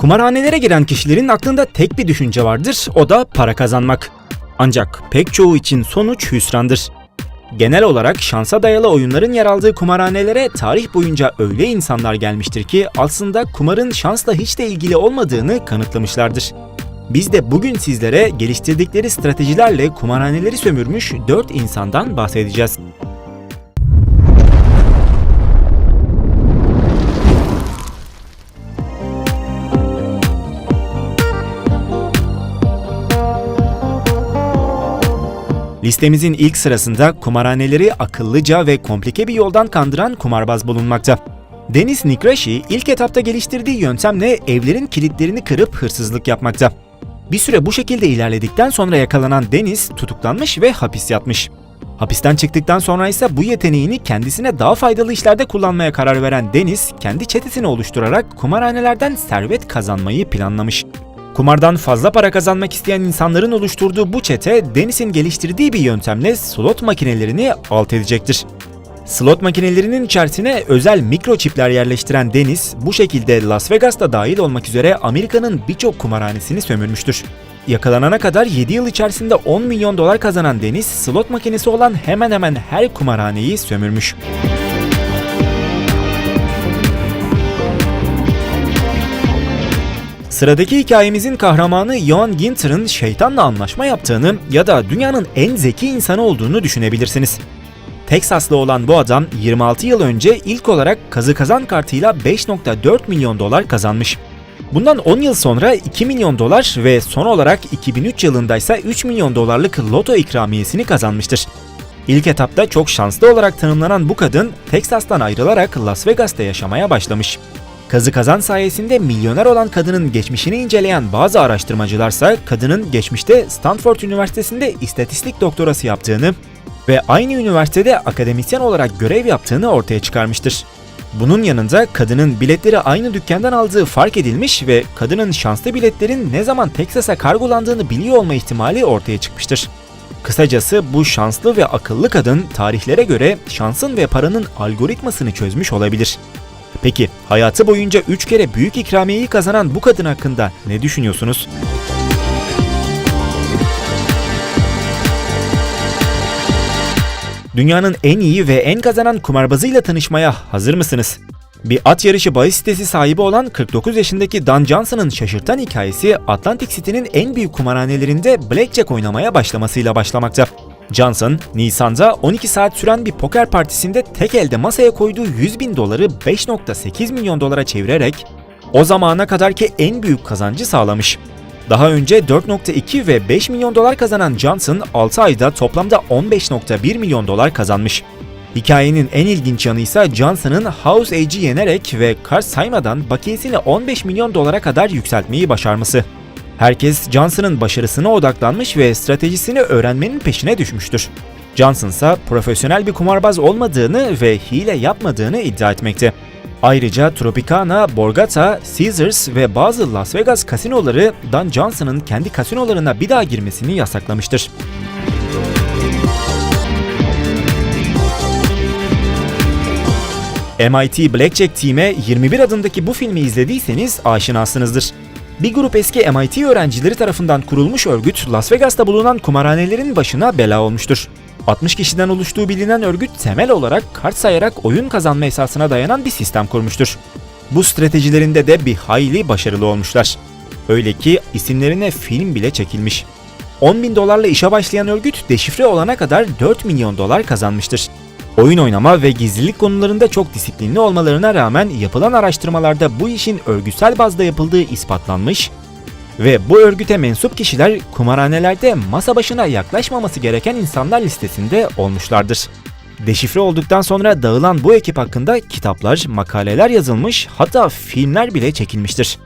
Kumarhanelere giren kişilerin aklında tek bir düşünce vardır, o da para kazanmak. Ancak pek çoğu için sonuç hüsrandır. Genel olarak şansa dayalı oyunların yer aldığı kumarhanelere tarih boyunca öyle insanlar gelmiştir ki aslında kumarın şansla hiç de ilgili olmadığını kanıtlamışlardır. Biz de bugün sizlere geliştirdikleri stratejilerle kumarhaneleri sömürmüş 4 insandan bahsedeceğiz. Listemizin ilk sırasında kumarhaneleri akıllıca ve komplike bir yoldan kandıran kumarbaz bulunmakta. Deniz Nikrashi ilk etapta geliştirdiği yöntemle evlerin kilitlerini kırıp hırsızlık yapmakta. Bir süre bu şekilde ilerledikten sonra yakalanan Deniz tutuklanmış ve hapis yatmış. Hapisten çıktıktan sonra ise bu yeteneğini kendisine daha faydalı işlerde kullanmaya karar veren Deniz, kendi çetesini oluşturarak kumarhanelerden servet kazanmayı planlamış. Kumardan fazla para kazanmak isteyen insanların oluşturduğu bu çete, Deniz'in geliştirdiği bir yöntemle slot makinelerini alt edecektir. Slot makinelerinin içerisine özel mikroçipler yerleştiren Deniz, bu şekilde Las Vegas'ta dahil olmak üzere Amerika'nın birçok kumarhanesini sömürmüştür. Yakalanana kadar 7 yıl içerisinde 10 milyon dolar kazanan Deniz, slot makinesi olan hemen hemen her kumarhaneyi sömürmüş. Sıradaki hikayemizin kahramanı Johan Ginter'ın şeytanla anlaşma yaptığını ya da dünyanın en zeki insanı olduğunu düşünebilirsiniz. Teksaslı olan bu adam 26 yıl önce ilk olarak kazı kazan kartıyla 5.4 milyon dolar kazanmış. Bundan 10 yıl sonra 2 milyon dolar ve son olarak 2003 yılında ise 3 milyon dolarlık loto ikramiyesini kazanmıştır. İlk etapta çok şanslı olarak tanımlanan bu kadın Teksas'tan ayrılarak Las Vegas'ta yaşamaya başlamış. Kazı kazan sayesinde milyoner olan kadının geçmişini inceleyen bazı araştırmacılarsa kadının geçmişte Stanford Üniversitesi'nde istatistik doktorası yaptığını ve aynı üniversitede akademisyen olarak görev yaptığını ortaya çıkarmıştır. Bunun yanında kadının biletleri aynı dükkandan aldığı fark edilmiş ve kadının şanslı biletlerin ne zaman Teksas'a kargolandığını biliyor olma ihtimali ortaya çıkmıştır. Kısacası bu şanslı ve akıllı kadın tarihlere göre şansın ve paranın algoritmasını çözmüş olabilir. Peki hayatı boyunca 3 kere büyük ikramiyeyi kazanan bu kadın hakkında ne düşünüyorsunuz? Dünyanın en iyi ve en kazanan kumarbazıyla tanışmaya hazır mısınız? Bir at yarışı bahis sitesi sahibi olan 49 yaşındaki Dan Johnson'ın şaşırtan hikayesi Atlantic City'nin en büyük kumarhanelerinde blackjack oynamaya başlamasıyla başlamakta. Johnson, Nisan'da 12 saat süren bir poker partisinde tek elde masaya koyduğu 100 bin doları 5.8 milyon dolara çevirerek o zamana kadarki en büyük kazancı sağlamış. Daha önce 4.2 ve 5 milyon dolar kazanan Johnson 6 ayda toplamda 15.1 milyon dolar kazanmış. Hikayenin en ilginç yanı ise Johnson'ın House Age'i yenerek ve kart saymadan bakiyesini 15 milyon dolara kadar yükseltmeyi başarması. Herkes Johnson'ın başarısına odaklanmış ve stratejisini öğrenmenin peşine düşmüştür. Johnson ise profesyonel bir kumarbaz olmadığını ve hile yapmadığını iddia etmekte. Ayrıca Tropicana, Borgata, Caesars ve bazı Las Vegas kasinoları Dan Johnson'ın kendi kasinolarına bir daha girmesini yasaklamıştır. MIT Blackjack Team'e 21 adındaki bu filmi izlediyseniz aşinasınızdır. Bir grup eski MIT öğrencileri tarafından kurulmuş örgüt Las Vegas'ta bulunan kumarhanelerin başına bela olmuştur. 60 kişiden oluştuğu bilinen örgüt temel olarak kart sayarak oyun kazanma esasına dayanan bir sistem kurmuştur. Bu stratejilerinde de bir hayli başarılı olmuşlar. Öyle ki isimlerine film bile çekilmiş. 10 bin dolarla işe başlayan örgüt deşifre olana kadar 4 milyon dolar kazanmıştır. Oyun oynama ve gizlilik konularında çok disiplinli olmalarına rağmen yapılan araştırmalarda bu işin örgütsel bazda yapıldığı ispatlanmış ve bu örgüte mensup kişiler kumarhanelerde masa başına yaklaşmaması gereken insanlar listesinde olmuşlardır. Deşifre olduktan sonra dağılan bu ekip hakkında kitaplar, makaleler yazılmış hatta filmler bile çekilmiştir.